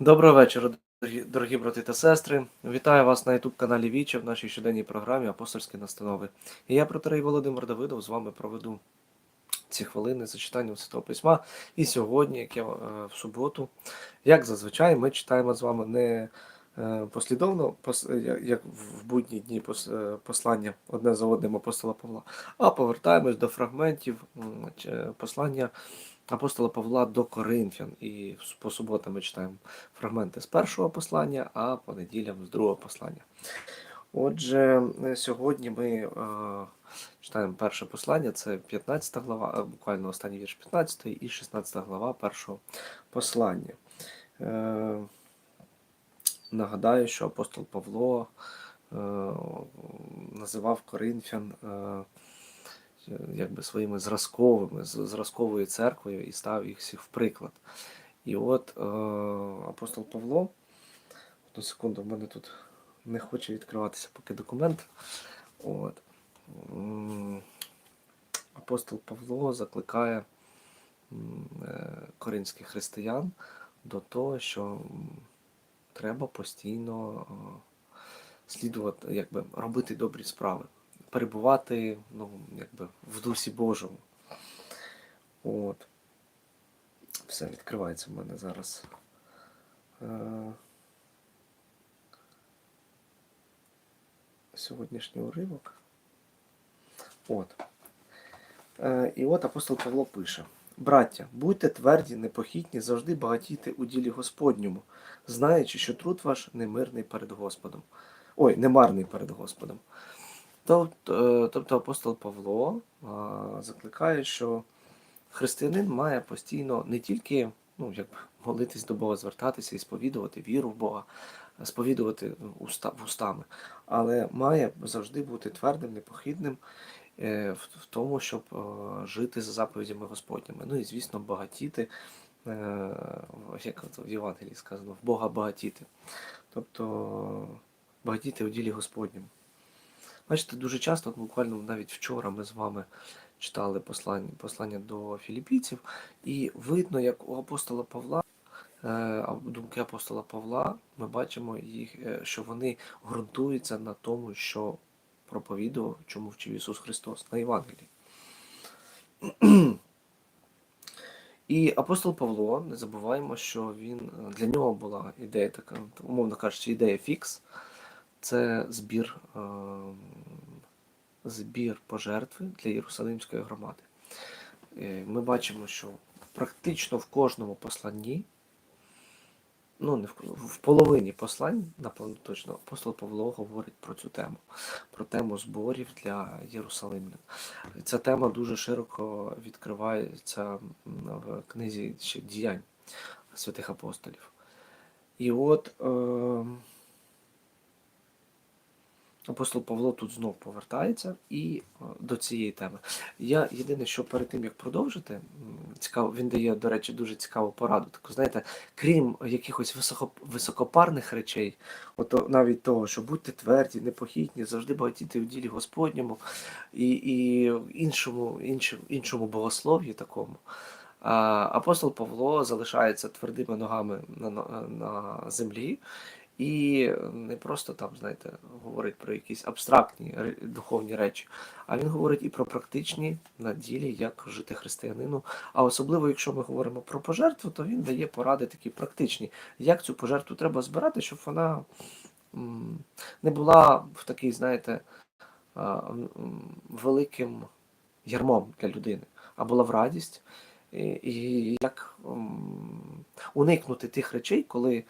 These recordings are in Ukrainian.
Доброго вечора, дорогі, дорогі брати та сестри. Вітаю вас на youtube каналі Віче в нашій щоденній програмі Апостольські настанови. І я, протерей Володимир Давидов, з вами проведу ці хвилини зачитання Святого Письма. І сьогодні, як я е, в суботу, як зазвичай, ми читаємо з вами не послідовно, як в будні дні е, послання одне за одним апостола Павла, а повертаємось до фрагментів послання апостола Павла до Коринфян. І по суботам ми читаємо фрагменти з першого послання, а по неділям з другого послання. Отже, е, сьогодні ми е, читаємо перше послання, це 15 глава, е, буквально останній вірш 15 і 16 глава першого послання. Нагадаю, що апостол Павло е, називав Коринфян е, якби своїми зразковими, зразковою церквою і став їх всіх в приклад. І от е, апостол Павло, одну секунду, в мене тут не хоче відкриватися поки документ. От. Апостол Павло закликає е, коринських християн до того, що треба постійно е, слідувати, якби робити добрі справи, перебувати ну, якби, в дусі Божому. От. Все відкривається в мене зараз. Е, Сьогоднішній уривок. От. Е, І от апостол Павло пише: Браття, будьте тверді, непохитні, завжди багатійте у ділі Господньому, знаючи, що труд ваш немирний перед Господом. Ой, немарний перед Господом. Тобто, е, тобто апостол Павло закликає, що християнин має постійно не тільки ну, як молитись до Бога, звертатися і сповідувати віру в Бога, сповідувати уста, вустами, але має завжди бути твердим, непохідним е, в, в тому, щоб е, жити за заповідями Господніми. Ну і, звісно, багатіти, е, як в Євангелії сказано, в Бога багатіти. Тобто багатіти у ділі Господньому. Бачите, дуже часто, буквально навіть вчора ми з вами читали послання, послання до філіппійців, і видно, як у апостола Павла, е, думки апостола Павла, ми бачимо їх, е, що вони ґрунтуються на тому, що проповідував, чому вчив Ісус Христос на Євангелії. І апостол Павло, не забуваємо, що він е, для нього була ідея така, умовно кажучи, ідея фікс це збір, е, збір пожертви для Єрусалимської громади. Е, Ми бачимо, що практично в кожному посланні, ну не в, в половині послань, напевно точно, апостол Павло говорить про цю тему, про тему зборів для Єрусалимлян. Ця тема дуже широко відкривається в книзі ще діянь святих апостолів. І от. Е, Апостол Павло тут знов повертається і е, до цієї теми. Я єдине, що перед тим як продовжити, цікаво, він дає, до речі, дуже цікаву пораду. Таку, знаєте, крім якихось високо, високопарних речей, от навіть того, що будьте тверді, непохитні, завжди багатіти в ділі Господньому і, і іншому, іншому, іншому богослов'ї такому. Апостол Павло залишається твердими ногами на, на, на землі. І не просто там, знаєте, говорить про якісь абстрактні духовні речі, а він говорить і про практичні на ділі, як жити християнину. А особливо, якщо ми говоримо про пожертву, то він дає поради такі практичні, як цю пожертву треба збирати, щоб вона не була в такий, знаєте, великим ярмом для людини, а була в радість. І, як уникнути тих речей, коли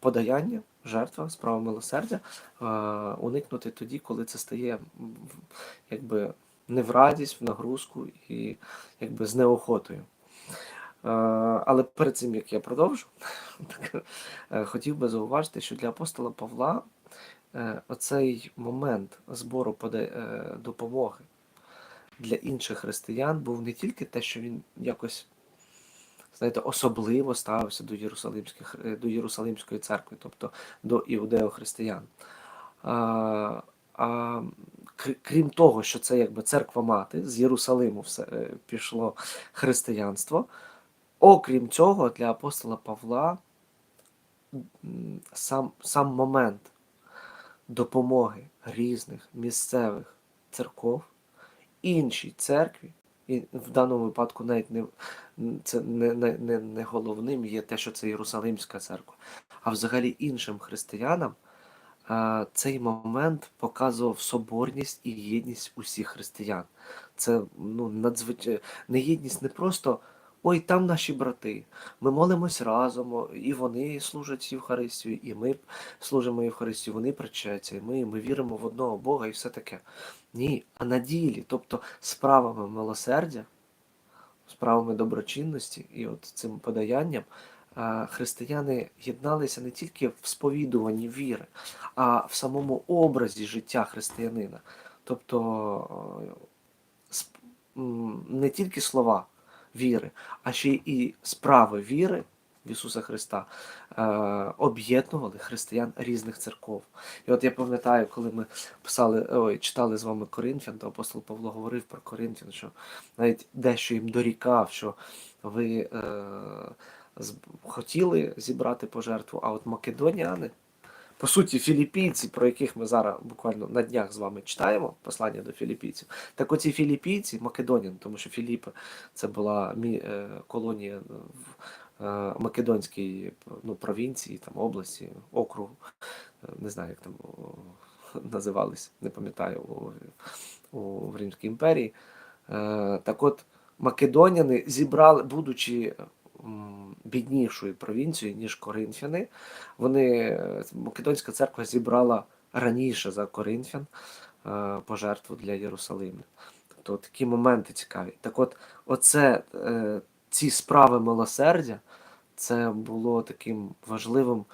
подаяння, жертва, справа милосердя, е, уникнути тоді, коли це стає якби не в радість, в нагрузку і якби з неохотою. Е, Але перед цим як я продовжу, е, хотів би зауважити, що для апостола Павла е, оцей момент збору е, допомоги для інших християн був не тільки те, що він якось знаєте, особливо ставився до Єрусалимських е, до Єрусалимської церкви, тобто до іудеохристиян. А, а крім того, що це якби церква мати, з Єрусалиму все е, пішло християнство. окрім цього, для апостола Павла сам, сам момент допомоги різних місцевих церков іншій церкві, і в даному випадку навіть не це не, не, не, головним є те, що це Єрусалимська церква, а взагалі іншим християнам. е, Цей момент показував соборність і єдність усіх християн. Це ну, надзвичайно не єдність не просто ой, там наші брати. Ми молимось разом, і вони служать Євхаристію, і ми служимо Євхаристію, вони причаться, і ми, ми віримо в одного Бога і все таке. Ні, а на ділі, тобто справами милосердя, справами доброчинності і от цим подаянням християни єдналися не тільки в сповідуванні віри, а в самому образі життя християнина. Тобто е, не тільки слова віри, а ще і справи віри в Ісуса Христа е, об'єднували християн різних церков. І от я пам'ятаю, коли ми писали, ой, читали з вами Коринфян, то апостол Павло говорив про Коринфян, що навіть дещо їм дорікав, що ви е, хотіли зібрати пожертву, а от македоняни, по суті, філіппійці, про яких ми зараз буквально на днях з вами читаємо, послання до філіппійців, так оці філіппійці, македоняни, тому що Філіппи це була е, колонія в е, Македонській ну, провінції, там, області, округу, е, не знаю, як там називались, не пам'ятаю, у, у, Римській імперії. Так от, македоняни зібрали, будучи біднішою провінцією, ніж коринфяни, вони, е, Македонська церква зібрала раніше за коринфян е, пожертву для Єрусалиму. Тобто такі моменти цікаві. Так от, оце, е, ці справи милосердя, це було таким важливим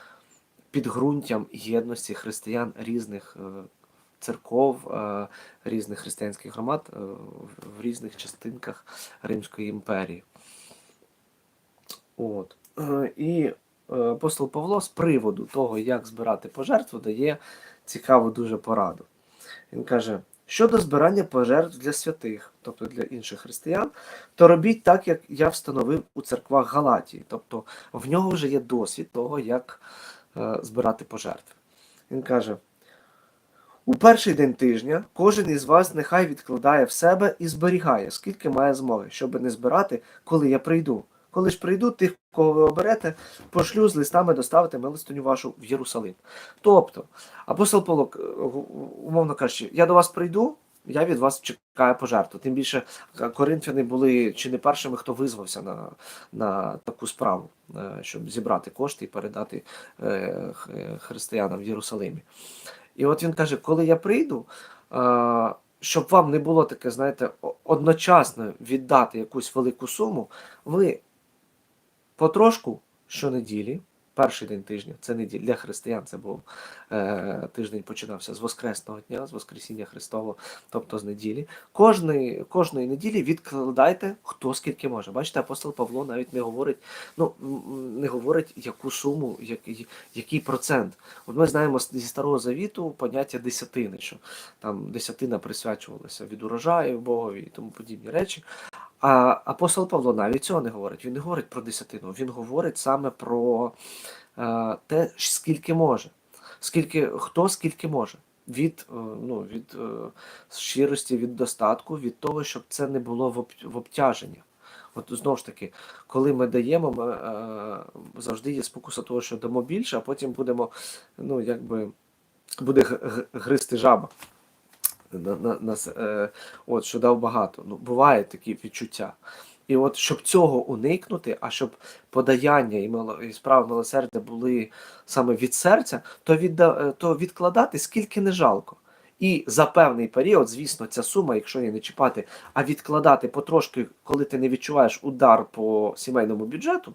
підґрунтям єдності християн різних церков, різних християнських громад в різних частинках Римської імперії. От. Е, І е, апостол Павло з приводу того, як збирати пожертву, дає цікаву дуже пораду. Він каже: щодо збирання пожертв для святих, тобто для інших християн, то робіть так, як я встановив у церквах Галатії. Тобто в нього вже є досвід того, як е, збирати пожертви. Він каже: у перший день тижня кожен із вас нехай відкладає в себе і зберігає, скільки має змоги, щоб не збирати, коли я прийду. Коли ж прийду, тих, кого ви оберете, пошлю з листами доставити милостиню вашу в Єрусалим. Тобто, апостол Павло, е, умовно кажучи, я до вас прийду, я від вас чекаю пожертву. Тим більше е, коринфяни були чи не першими, хто визвався на, на таку справу, е, щоб зібрати кошти і передати християнам в Єрусалимі. І от він каже: коли я прийду, щоб вам не було таке, знаєте, одночасно віддати якусь велику суму, ви потрошку щонеділі, перший день тижня, це неділя для християн, це був е, тиждень починався з Воскресного дня, з Воскресіння Христового, тобто з неділі. Кожної, кожної неділі відкладайте хто скільки може. Бачите, апостол Павло навіть не говорить, ну не говорить, яку суму, який, який процент. От ми знаємо зі старого завіту поняття десятини, що там десятина присвячувалася від урожаю Богові і тому подібні речі. А апостол Павло навіть цього не говорить. Він не говорить про десятину, він говорить саме про е, те, скільки може. Скільки, хто скільки може. Від, е, ну, від е, щирості, від достатку, від того, щоб це не було в, об, в обтяження. От знову ж таки, коли ми даємо, ми, е, завжди є спокуса того, що дамо більше, а потім будемо, ну, якби, буде гризти жаба. На, на, нас, е, от, що дав багато. Ну, буває такі відчуття. І от щоб цього уникнути, а щоб подаяння і, мило, і справи милосердя були саме від серця, то, відда, е, то відкладати скільки не жалко. І за певний період, звісно, ця сума, якщо її не чіпати, а відкладати потрошки, коли ти не відчуваєш удар по сімейному бюджету,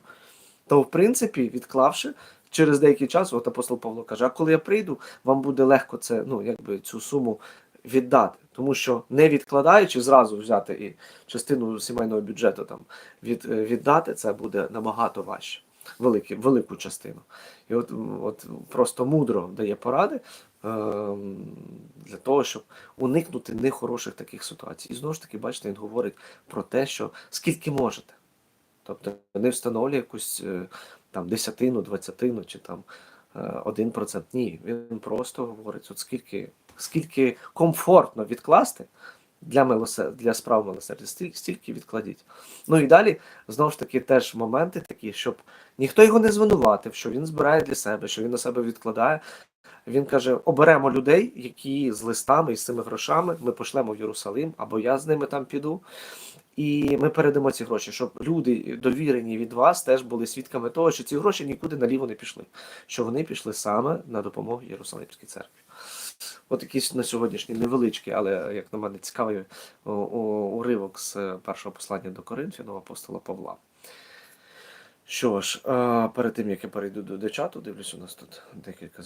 то в принципі, відклавши через деякий час, от апостол Павло каже: а коли я прийду, вам буде легко це, ну якби цю суму віддати. Тому що не відкладаючи, зразу взяти і частину сімейного бюджету там від, е, віддати, це буде набагато важче. Великі, велику частину. І от, от просто мудро дає поради ем, для того, щоб уникнути нехороших таких ситуацій. І знову ж таки, бачите, він говорить про те, що скільки можете. Тобто не встановлює якусь е, там десятину, двадцятину чи там е, один процент. Ні, він просто говорить, от скільки, скільки комфортно відкласти для милосер... для справ милосердя, стільки, стільки відкладіть. Ну і далі знову ж таки теж моменти такі, щоб ніхто його не звинуватив, що він збирає для себе, що він на себе відкладає. Він каже: оберемо людей, які з листами і з цими грошами ми пошлемо в Єрусалим, або я з ними там піду. І ми передамо ці гроші, щоб люди, довірені від вас, теж були свідками того, що ці гроші нікуди наліво не пішли, що вони пішли саме на допомогу Єрусалимській церкві. От якийсь на сьогоднішній невеличкий, але як на мене цікавий уривок з е, першого послання до Коринфяного апостола Павла. Що ж, е, перед тим як я перейду до, чату, дивлюсь, у нас тут декілька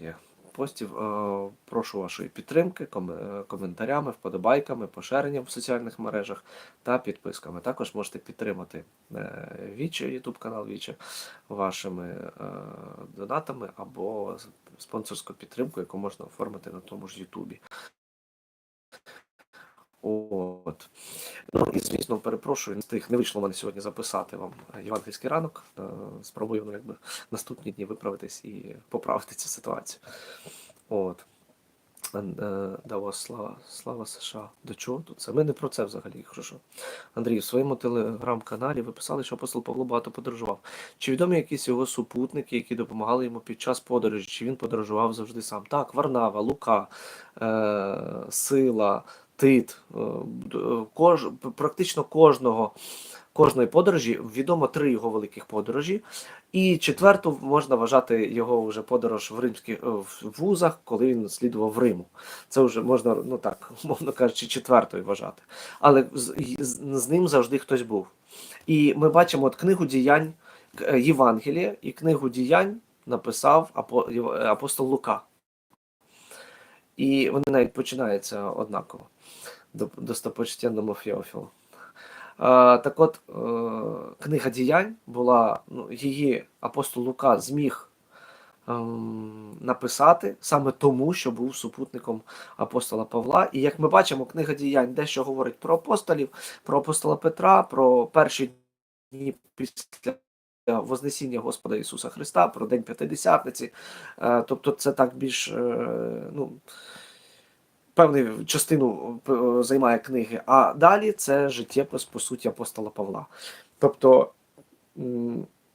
є постів. Е, Прошу вашої підтримки, е, коментарями, вподобайками, поширенням в соціальних мережах та підписками. Також можете підтримати е, Віче, YouTube канал Віче вашими е, донатами або спонсорську підтримку, яку можна оформити на тому ж Ютубі. От. Ну і звісно, перепрошую, не встиг, не вийшло мене сьогодні записати вам євангельський ранок. Е, Спробую ну, якби наступні дні виправитись і поправити цю ситуацію. От. Е, Да, слава, слава США. До чого тут це? Ми не про це взагалі, хорошо. Андрій, в своєму телеграм-каналі ви писали, що апостол Павло багато подорожував. Чи відомі якісь його супутники, які допомагали йому під час подорожі? Чи він подорожував завжди сам? Так, Варнава, Лука, е, Сила, Тит. е, Кож, практично кожного, кожної подорожі відомо три його великих подорожі. І четверту можна вважати його вже подорож в римських е, в вузах, коли він слідував в Риму. Це вже можна, ну так, мовно кажучи, четвертою вважати. Але з, з, з ним завжди хтось був. І ми бачимо от книгу діянь е, Євангелія і книгу діянь написав е, апостол Лука. І вони навіть починаються однаково. До, достопочтенному Феофілу. Е, так от, е, книга діянь була, ну, її апостол Лука зміг ем, написати саме тому, що був супутником апостола Павла. І як ми бачимо, книга діянь дещо говорить про апостолів, про апостола Петра, про перші дні після. Вознесіння Господа Ісуса Христа, про День П'ятидесятниці. Е, Тобто, це так більш ну, певну частину е, займає книги. А далі це життєпис, по суті, апостола Павла. Тобто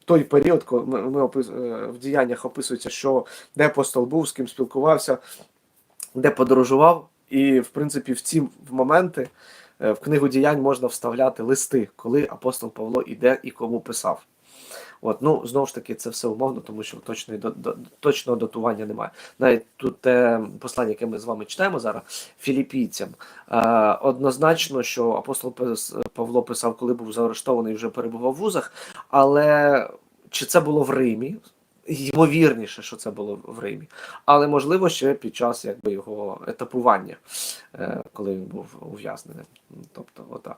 той період, коли ми, е, в діяннях описується, що де апостол був, з ким спілкувався, де подорожував, і в принципі в ці моменти е, в книгу діянь можна вставляти листи, коли апостол Павло іде і кому писав. От, ну знову ж таки, це все умовно, тому що точної до, до- точного датування немає. Навіть тут те послання, яке ми з вами читаємо зараз, філіпійцям, е, однозначно, що апостол Павло писав, коли був заарештований, вже перебував в вузах, але чи це було в Римі? Ймовірніше, що це було в Римі, але можливо ще під час якби його етапування, е, коли він був ув'язнений. Тобто, отак.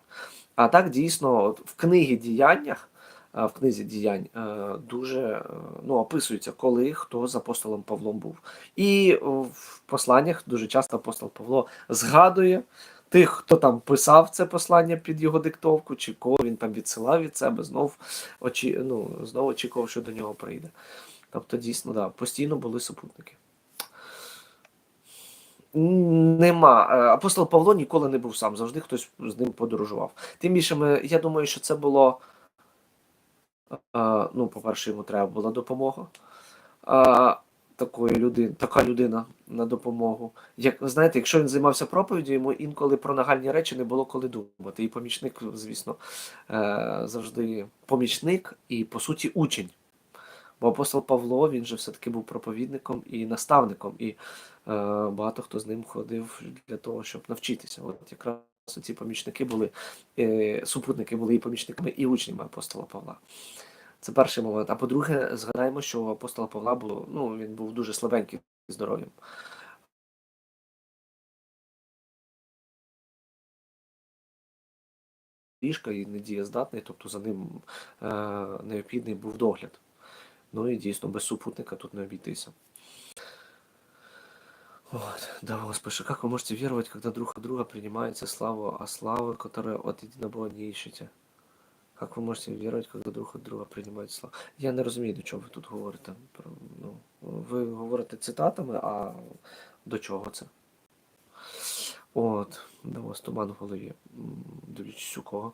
А так дійсно, в книгі діяннях, в книзі діянь е, дуже е, ну, описується, коли хто з апостолом Павлом був. І в посланнях дуже часто апостол Павло згадує тих, хто там писав це послання під його диктовку, чи кого він там відсилав від себе, знов очі, ну, знову очікував, що до нього прийде. Тобто, дійсно, да, постійно були супутники. Нема. Е, Апостол Павло ніколи не був сам, завжди хтось з ним подорожував. Тим більше, ми, я думаю, що це було. Ну, по-перше, йому треба була допомога. Такої людини, така людина на допомогу. Як знаєте, якщо він займався проповіддю, йому інколи про нагальні речі не було коли думати. І помічник, звісно, е, завжди помічник і, по суті, учень. Бо апостол Павло він же все-таки був проповідником і наставником, і е, багато хто з ним ходив для того, щоб навчитися. От якраз ці помічники були, е, супутники були і помічниками, і учнями апостола Павла. Це перший момент. А по-друге, згадаємо, що у апостола Павла було, ну, він був дуже слабенький здоров'ям. Ліжка і недієздатний, тобто за ним е, необхідний був догляд. Ну і дійсно без супутника тут не обійтися. Вот, да, Господи, как вы можете веровать, когда друг от друга принимаете славу, а славы, которая от единого не ищете? Як ви можете вірити, коли друг від друга приймають слова? Я не розумію, до чого ви тут говорите. Ну, ви говорите цитатами, а до чого це? От, у вас туман в голові. Дивлячись у кого.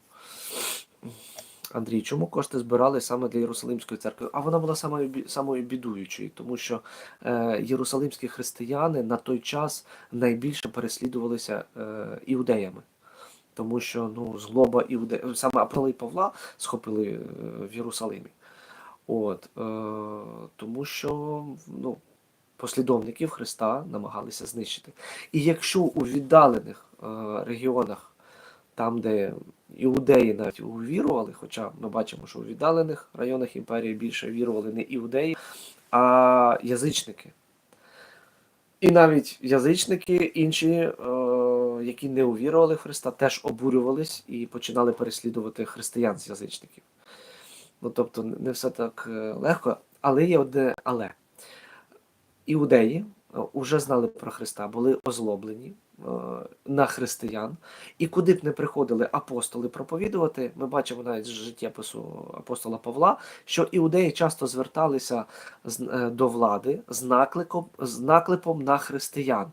Андрій, чому кошти збирали саме для Єрусалимської церкви? А вона була самою, самою бідуючою, тому що е, єрусалимські християни на той час найбільше переслідувалися е, іудеями. Тому що ну, злоба іуде... саме апостоли Павла схопили е, в Єрусалимі. От, е, тому що ну, послідовників Христа намагалися знищити. І якщо у віддалених е, регіонах, там, де іудеї навіть увірували, хоча ми бачимо, що у віддалених районах імперії більше вірували не іудеї, а язичники. І навіть язичники, інші, е, які не увірували в Христа, теж обурювались і починали переслідувати християн з язичників. Ну тобто, не все так е, легко, але є одне але. Іудеї вже знали про Христа, були озлоблені е, на християн, і куди б не приходили апостоли проповідувати, ми бачимо навіть з життєпису апостола Павла, що іудеї часто зверталися е, до влади з накликом, з наклепом на християн,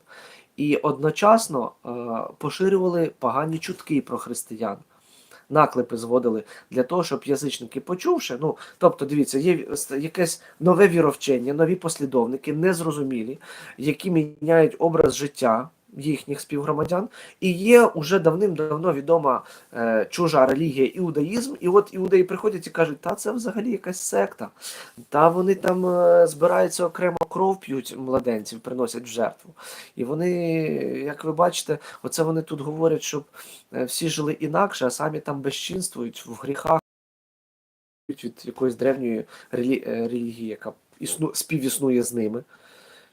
і одночасно е, поширювали погані чутки про християн. Наклепи зводили для того, щоб язичники почувши, ну тобто, дивіться, є якесь нове віровчення, нові послідовники, незрозумілі, які міняють образ життя їхніх співгромадян, і є уже давним-давно відома е, чужа релігія іудаїзм. І от іудеї приходять і кажуть, та це взагалі якась секта, та вони там е, збираються окремо кров п'ють младенців, приносять в жертву. І вони, як ви бачите, оце вони тут говорять, щоб е, всі жили інакше, а самі там безчинствують в гріхах від якоїсь древньої релі... е, релігії, яка існу... співіснує з ними,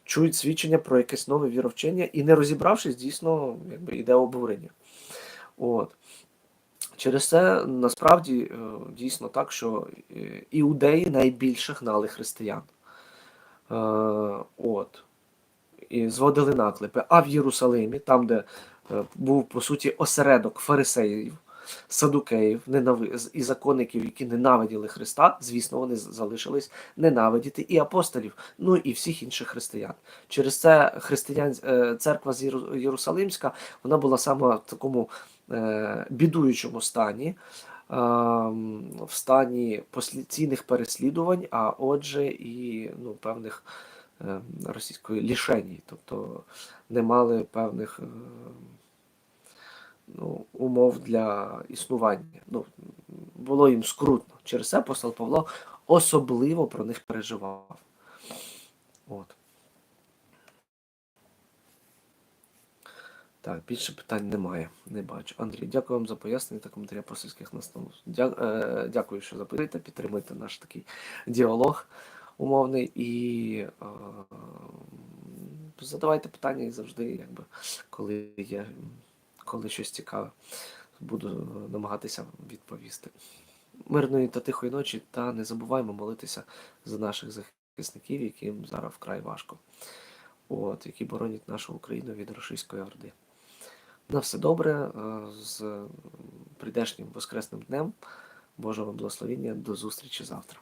чують свідчення про якесь нове віровчення і, не розібравшись, дійсно якби, йде обурення. От. Через це насправді е, дійсно так, що е, іудеї найбільше гнали християн. Е, От. І зводили наклепи. А в Єрусалимі, там, де був по суті осередок фарисеїв, садукеїв, і законників, які ненавиділи Христа, звісно, вони залишились ненавидіти і апостолів, ну і всіх інших християн. Через це християн... е, церква з Єрусалимська вона була саме в такому е, бідуючому стані. В стані послідційних переслідувань, а отже, і ну, певних е, російської лішеній, тобто не мали певних ну, умов для існування. Ну, було їм скрутно. Через це апостол Павло особливо про них переживав. От. Так, більше питань немає, не бачу. Андрій, дякую вам за пояснення та коментарі посильських настанов. Дя, е, дякую, що запитуєте, підтримуєте наш такий діалог умовний і е, задавайте питання і завжди, якби, коли є коли щось цікаве, буду намагатися відповісти. Мирної та тихої ночі, та не забуваємо молитися за наших захисників, яким зараз вкрай важко, от, які боронять нашу Україну від російської орди. На все добре, е, з прийдешнім Воскресним днем. Божого благословення. До зустрічі завтра.